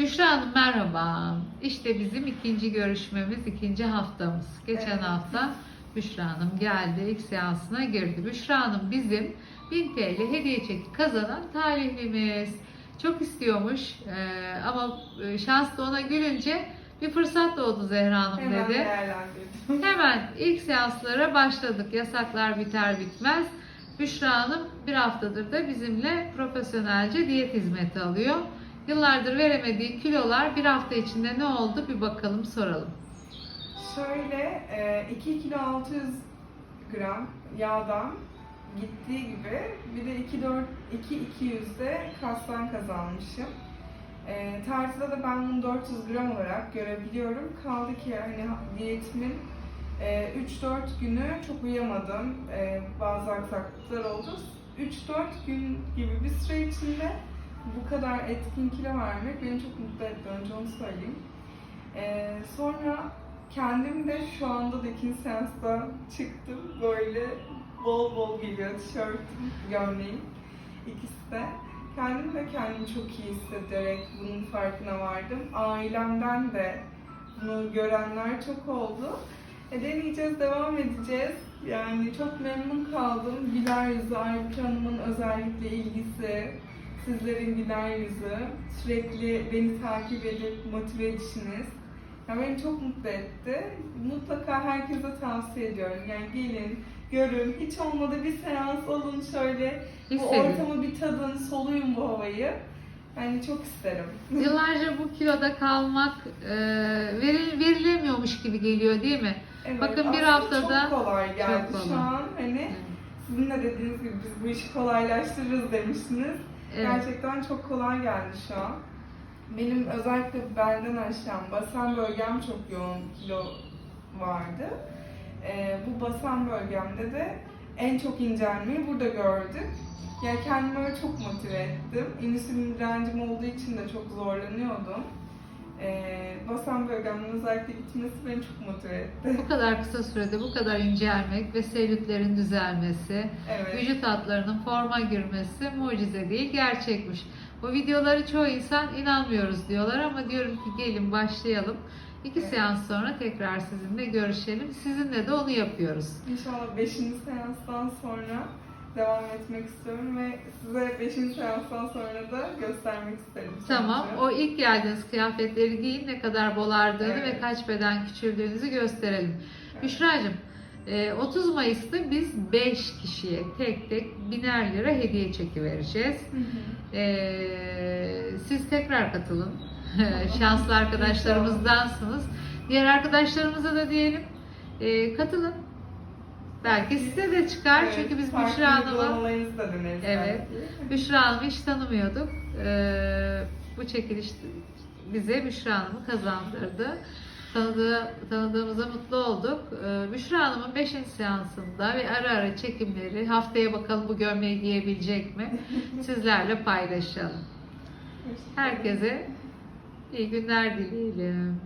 Büşra Hanım merhaba. İşte bizim ikinci görüşmemiz, ikinci haftamız. Geçen Evet. hafta Büşra Hanım geldi, ilk seansına girdi. Büşra Hanım bizim 1000 TL hediye çeki kazanan talihlimiz. Çok istiyormuş ee, ama e, şans da ona gülünce bir fırsat doğdu Zehra Hanım Hemen dedi. Hemen ilk seanslara başladık. Yasaklar biter bitmez. Büşra Hanım bir haftadır da bizimle profesyonelce diyet hizmeti alıyor. Yıllardır veremediği kilolar bir hafta içinde ne oldu bir bakalım soralım. Şöyle e, 2 kilo 600 gram yağdan gittiği gibi bir de 2 4 2 200 de kastan kazanmışım. E, tartıda da ben bunu 400 gram olarak görebiliyorum. Kaldı ki hani diyetimin e, 3-4 günü çok uyuyamadım. E, bazı aksaklıklar oldu. 3-4 gün gibi bir süre içinde bu kadar etkin kilo vermek beni çok mutlu etti. Önce onu söyleyeyim. E, sonra kendim de şu anda da ikinci seansta çıktım. Böyle bol bol geliyor tişörtüm, gömleğim. ikisi de. Kendim de kendimi çok iyi hissederek bunun farkına vardım. Ailemden de bunu görenler çok oldu. E, deneyeceğiz, devam edeceğiz. Yani çok memnun kaldım. Güler yüzü, Aybüke Hanım'ın özellikle ilgisi, sizlerin güler yüzü, sürekli beni takip edip motive edişiniz. Yani beni çok mutlu etti. Mutlaka herkese tavsiye ediyorum. Yani gelin, görün. Hiç olmadı bir seans alın şöyle. Bu Hissedin. ortamı bir tadın, soluyun bu havayı. Yani çok isterim. Yıllarca bu kiloda kalmak e, veril, verilemiyormuş gibi geliyor değil mi? Evet, Bakın bir haftada- çok kolay geldi Çok kolay. şu an. Hani Evet. sizin de dediğiniz gibi biz bu işi kolaylaştırırız demiştiniz. Evet. Gerçekten çok kolay geldi şu an. Benim özellikle belden aşağı basen bölgem çok yoğun kilo vardı. Ee, bu basen bölgemde de en çok incelmeyi burada gördük. Yani kendimi öyle çok motive ettim. İnsülin direncim olduğu için de çok zorlanıyordum. Ee, basen bölgemin özellikle gitmesi beni çok motive etti. Bu kadar kısa sürede bu kadar incelmek ve selülitlerin düzelmesi, Evet. vücut hatlarının forma girmesi mucize değil, gerçekmiş. Bu videoları çoğu insan inanmıyoruz diyorlar ama diyorum ki gelin başlayalım. İki Evet. seans sonra tekrar sizinle görüşelim. Sizinle de onu yapıyoruz. İnşallah 5. seanstan sonra devam etmek istiyorum ve size 5. seanstan sonra da göstermek isterim. Tamam. sonucu. O ilk geldiğiniz kıyafetleri giyin, ne kadar bolardığını Evet. ve kaç beden küçüldüğünüzü gösterelim. Evet. Büşra'cığım, e, 30 Mayıs'ta biz 5 kişiye tek tek biner lira hediye çeki vereceğiz. Hı hı. Ee, siz tekrar katılın. Şanslı arkadaşlarımızdansınız. Diğer arkadaşlarımıza da diyelim e, katılın. Belki size de çıkar Evet, çünkü biz Büşra Hanım'ı Evet. Büşra Hanım'ı hiç tanımıyorduk. Ee, bu çekiliş bize Büşra Hanım'ı kazandırdı. Tanıdığı, tanıdığımıza mutlu olduk. Ee, Büşra Hanım'ın 5. seansında ve ara ara çekimleri haftaya bakalım bu gömleği giyebilecek mi sizlerle paylaşalım. Herkese iyi günler dileyelim.